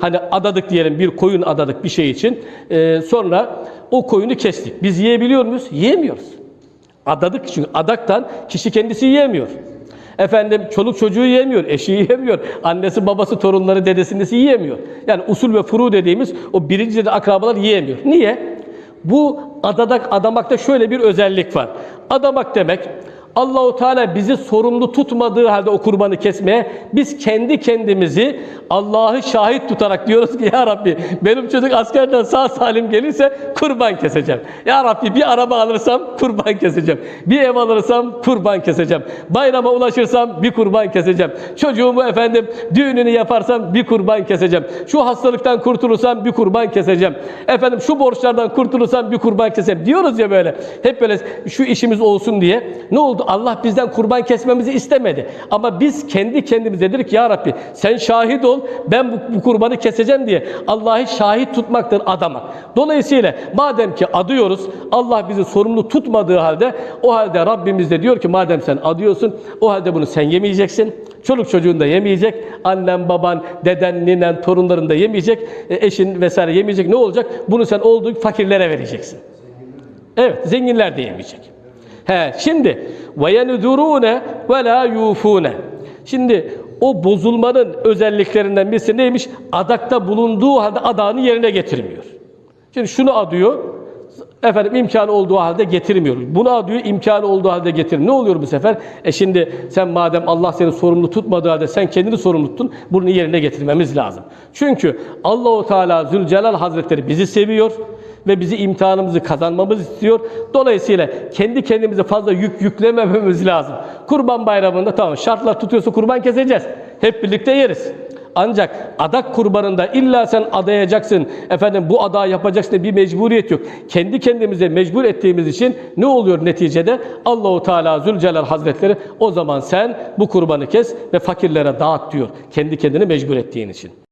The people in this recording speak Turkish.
hani adadık diyelim bir koyun adadık bir şey için. Ee, sonra o koyunu kestik. Biz yiyebiliyor muyuz? Yiyemiyoruz. Adadık çünkü adaktan kişi kendisi yiyemiyor. Efendim çoluk çocuğu yiyemiyor, eşi yiyemiyor, annesi babası torunları dedesindesi yiyemiyor. Yani usul ve furu dediğimiz o birinci derece akrabalar yiyemiyor. Niye? Bu adadak adamakta şöyle bir özellik var. Adamak demek Allahu Teala bizi sorumlu tutmadığı halde o kurbanı kesmeye biz kendi kendimizi Allah'ı şahit tutarak diyoruz ki ya Rabbi benim çocuk askerden sağ salim gelirse kurban keseceğim. Ya Rabbi bir araba alırsam kurban keseceğim. Bir ev alırsam kurban keseceğim. Bayrama ulaşırsam bir kurban keseceğim. Çocuğumu efendim düğününü yaparsam bir kurban keseceğim. Şu hastalıktan kurtulursam bir kurban keseceğim. Efendim şu borçlardan kurtulursam bir kurban keseceğim. Diyoruz ya böyle. Hep böyle şu işimiz olsun diye. Ne oldu? Allah bizden kurban kesmemizi istemedi. Ama biz kendi kendimize dedik ya Rabbi sen şahit ol ben bu, bu kurbanı keseceğim diye Allah'ı şahit tutmaktır adama. Dolayısıyla madem ki adıyoruz Allah bizi sorumlu tutmadığı halde o halde Rabbimiz de diyor ki madem sen adıyorsun o halde bunu sen yemeyeceksin. Çoluk çocuğun da yemeyecek. Annen, baban, deden, ninen, torunların da yemeyecek. e, eşin vesaire yemeyecek. Ne olacak? Bunu sen olduğu fakirlere vereceksin. Evet, zenginler de yemeyecek. He, şimdi ve yenudurune ve la yufune. Şimdi o bozulmanın özelliklerinden birisi neymiş? Adakta bulunduğu halde adağını yerine getirmiyor. Şimdi şunu adıyor, efendim imkanı olduğu halde getirmiyor. Bunu adıyor, imkanı olduğu halde getirmiyor. Ne oluyor bu sefer? E şimdi sen madem Allah seni sorumlu tutmadığı halde sen kendini sorumlu tuttun, bunu yerine getirmemiz lazım. Çünkü Allahu Teala Zülcelal Hazretleri bizi seviyor ve bizi imtihanımızı kazanmamız istiyor. Dolayısıyla kendi kendimize fazla yük yüklemememiz lazım. Kurban bayramında tamam şartlar tutuyorsa kurban keseceğiz. Hep birlikte yeriz. Ancak adak kurbanında illa sen adayacaksın, efendim bu adağı yapacaksın diye bir mecburiyet yok. Kendi kendimize mecbur ettiğimiz için ne oluyor neticede? Allahu Teala Zülcelal Hazretleri o zaman sen bu kurbanı kes ve fakirlere dağıt diyor. Kendi kendini mecbur ettiğin için.